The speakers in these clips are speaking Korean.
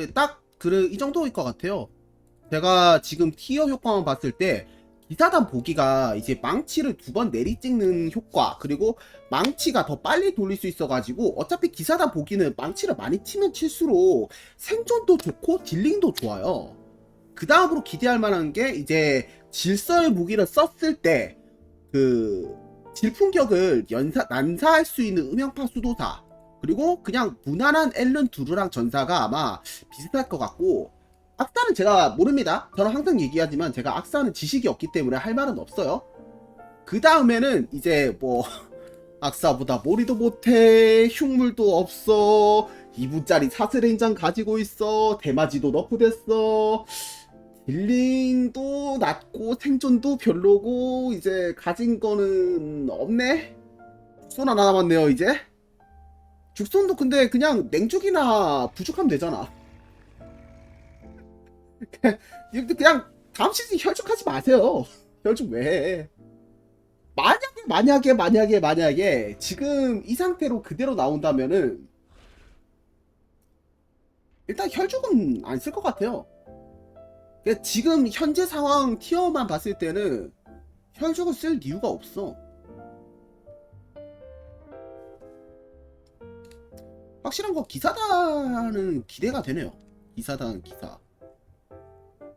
그딱그이 정도일 것 같아요. 제가 지금 티어 효과만 봤을 때 기사단 보기가 이제 망치를 두 번 내리 찍는 효과 그리고 망치가 더 빨리 돌릴 수 있어가지고 어차피 기사단 보기는 망치를 많이 치면 칠수록 생존도 좋고 딜링도 좋아요. 그 다음으로 기대할 만한 게 이제 질서의 무기를 썼을 때 그 질풍격을 연사 난사할 수 있는 음영파 수도사 그리고 그냥 무난한 앨런 두루랑 전사가 아마 비슷할 것 같고 악사는 제가 모릅니다. 저는 항상 얘기하지만 제가 악사는 지식이 없기 때문에 할 말은 없어요. 그 다음에는 이제 뭐 악사보다 머리도 못해 흉물도 없어 2부짜리 사슬행장 가지고 있어 대마지도 너프됐어 딜링도 낮고 생존도 별로고 이제 가진 거는 없네 죽손 하나 남았네요 이제 죽손도 근데 그냥 냉죽이나 부족하면 되잖아. 그냥 다음 시즌 혈죽하지 마세요. 혈죽 왜 만약에 만약에 만약에 만약에 지금 이 상태로 그대로 나온다면은 일단 혈죽은 안 쓸 것 같아요. 그러니까 지금 현재 상황 티어만 봤을 때는 혈죽을 쓸 이유가 없어. 확실한 거 기사단은 기대가 되네요. 기사단 기사.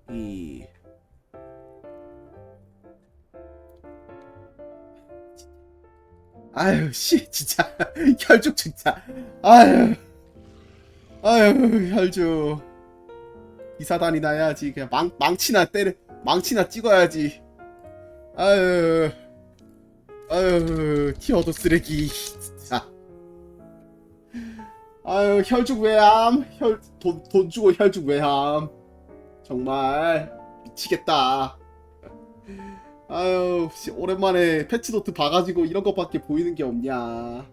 이 아유 씨 진짜. 혈죽 진짜. 아유. 아유 혈죽. 기사단이 나야지. 그냥 망 망치나 때려 망치나 찍어야지. 아유. 아유 티어도 쓰레기 아유 혈죽 외함? 혈돈 돈 주고 혈죽 외함? 정말 미치겠다. 아유 씨, 오랜만에 패치노트 봐가지고 이런 것밖에 보이는 게 없냐